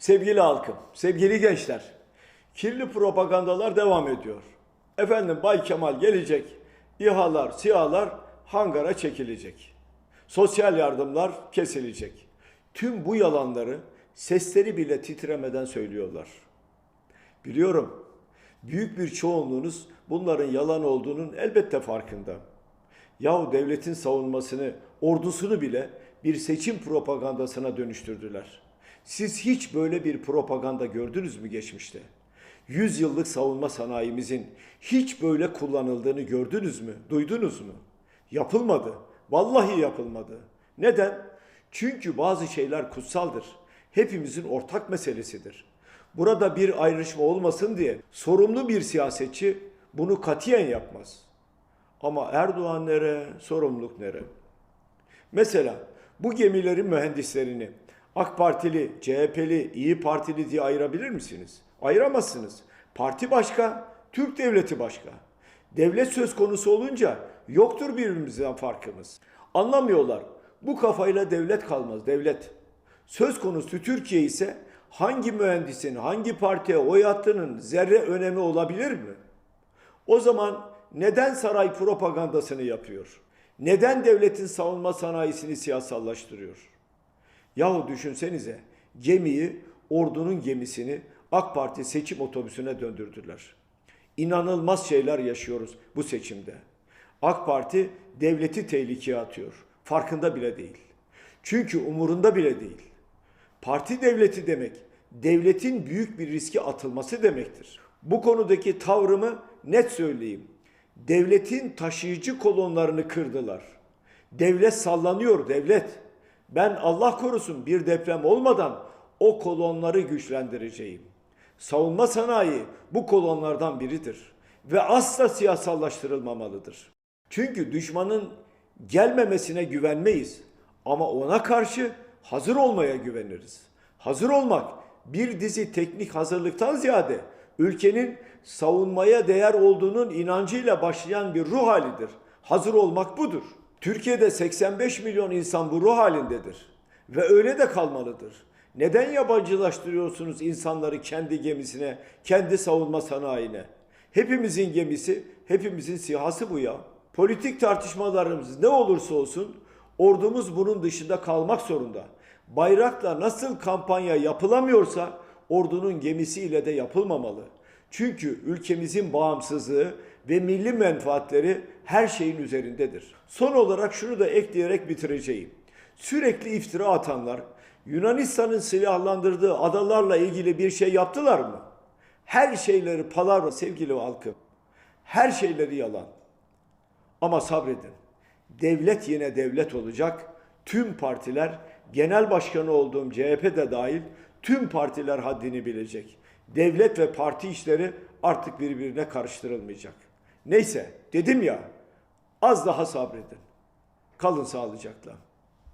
Sevgili halkım, sevgili gençler, kirli propagandalar devam ediyor. Efendim Bay Kemal gelecek, İHA'lar, SİHA'lar hangara çekilecek. Sosyal yardımlar kesilecek. Tüm bu yalanları sesleri bile titremeden söylüyorlar. Biliyorum, büyük bir çoğunluğunuz bunların yalan olduğunun elbette farkında. Yahu devletin savunmasını, ordusunu bile bir seçim propagandasına dönüştürdüler. Siz hiç böyle bir propaganda gördünüz mü geçmişte? Yüz yıllık savunma sanayimizin hiç böyle kullanıldığını gördünüz mü, duydunuz mu? Yapılmadı. Vallahi yapılmadı. Neden? Çünkü bazı şeyler kutsaldır. Hepimizin ortak meselesidir. Burada bir ayrışma olmasın diye sorumlu bir siyasetçi bunu katiyen yapmaz. Ama Erdoğan nere, sorumluluk nere? Mesela bu gemilerin mühendislerini AK Partili, CHP'li, İyi Partili diye ayırabilir misiniz? Ayıramazsınız. Parti başka, Türk devleti başka. Devlet söz konusu olunca yoktur birbirimizden farkımız. Anlamıyorlar. Bu kafayla devlet kalmaz, devlet. Söz konusu Türkiye ise hangi mühendisin, hangi partiye oy attığının zerre önemi olabilir mi? O zaman neden saray propagandasını yapıyor? Neden devletin savunma sanayisini siyasallaştırıyor? Yahu düşünsenize gemiyi, ordunun gemisini AK Parti seçim otobüsüne döndürdüler. İnanılmaz şeyler yaşıyoruz bu seçimde. AK Parti devleti tehlikeye atıyor. Farkında bile değil. Çünkü umurunda bile değil. Parti devleti demek, devletin büyük bir riske atılması demektir. Bu konudaki tavrımı net söyleyeyim. Devletin taşıyıcı kolonlarını kırdılar. Devlet sallanıyor, devlet. Ben Allah korusun bir deprem olmadan o kolonları güçlendireceğim. Savunma sanayi bu kolonlardan biridir ve asla siyasallaştırılmamalıdır. Çünkü düşmanın gelmemesine güvenmeyiz ama ona karşı hazır olmaya güveniriz. Hazır olmak bir dizi teknik hazırlıktan ziyade ülkenin savunmaya değer olduğunun inancıyla başlayan bir ruh halidir. Hazır olmak budur. Türkiye'de 85 milyon insan bu ruh halindedir ve öyle de kalmalıdır. Neden yabancılaştırıyorsunuz insanları kendi gemisine, kendi savunma sanayine? Hepimizin gemisi, hepimizin sihası bu ya. Politik tartışmalarımız ne olursa olsun ordumuz bunun dışında kalmak zorunda. Bayrakla nasıl kampanya yapılamıyorsa ordunun gemisiyle de yapılmamalı. Çünkü ülkemizin bağımsızlığı ve milli menfaatleri her şeyin üzerindedir. Son olarak şunu da ekleyerek bitireceğim. Sürekli iftira atanlar Yunanistan'ın silahlandırdığı adalarla ilgili bir şey yaptılar mı? Her şeyleri palavra sevgili halkım. Her şeyleri yalan. Ama sabredin. Devlet yine devlet olacak. Tüm partiler, genel başkanı olduğum CHP de dahil tüm partiler haddini bilecek. Devlet ve parti işleri artık birbirine karıştırılmayacak. Neyse dedim ya az daha sabredin. Kalın sağlıcakla.